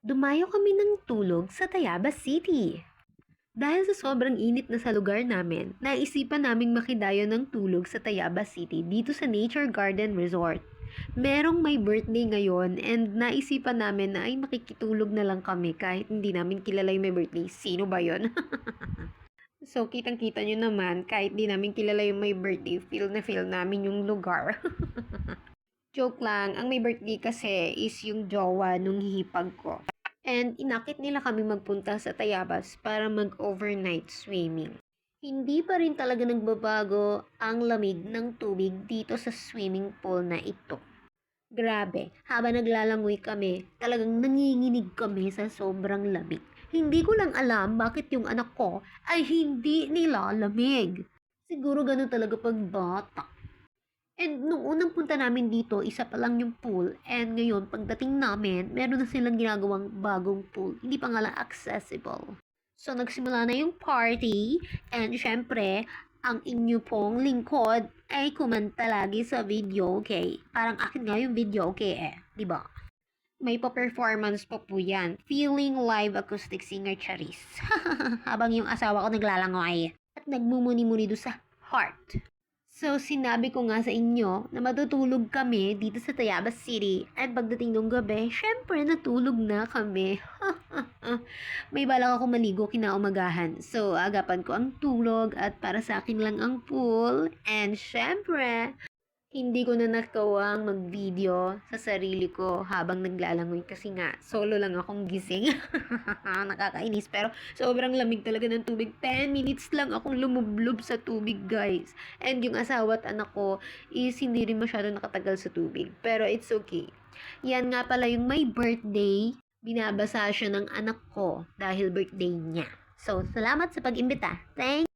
Dumayo kami ng tulog sa Tayabas City. Dahil sa sobrang init na sa lugar namin, naisipan naming makidayo ng tulog sa Tayabas City dito sa Nature Garden Resort. Merong may birthday ngayon and naisipan namin na ay makikitulog na lang kami kahit hindi namin kilala yung may birthday. Sino ba yon? so, kitang-kita nyo naman, kahit di namin kilala yung may birthday, feel na feel namin yung lugar. Joke lang, ang may birthday kasi is yung jowa nung hihipag ko. And inakit nila kami magpunta sa Tayabas para mag-overnight swimming. Hindi pa rin talaga nagbabago ang lamig ng tubig dito sa swimming pool na ito. Grabe, habang naglalangoy kami, talagang nanginginig kami sa sobrang lamig. Hindi ko lang alam bakit yung anak ko ay hindi nilalamig. Siguro ganun talaga pag bata. And nung unang punta namin dito, isa pa lang yung pool. And ngayon, pagdating namin, meron na silang ginagawang bagong pool. Hindi pa nga lang accessible. So, nagsimula na yung party. And syempre, ang inyo pong lingkod ay kumanta lagi sa video, okay? Parang akin nga yung video, okay eh. ba? May pa-performance pa po yan. Feeling live acoustic singer Charis. Habang yung asawa ko naglalangoy. At nagmumuni-muni do sa heart. So, sinabi ko nga sa inyo na matutulog kami dito sa Tayabas City. At pagdating ng gabi, syempre natulog na kami. May balak ako maligo kinaumagahan. So, agapan ko ang tulog at para sa akin lang ang pool. And syempre, hindi ko na nakawang mag-video sa sarili ko habang naglalangoy kasi nga solo lang akong gising. Nakakainis pero sobrang lamig talaga ng tubig. 10 minutes lang akong lumublob sa tubig guys. And yung asawa at anak ko is hindi rin masyado nakatagal sa tubig. Pero it's okay. Yan nga pala yung may birthday. Binabasa siya ng anak ko dahil birthday niya. So, salamat sa pag-imbita. Thank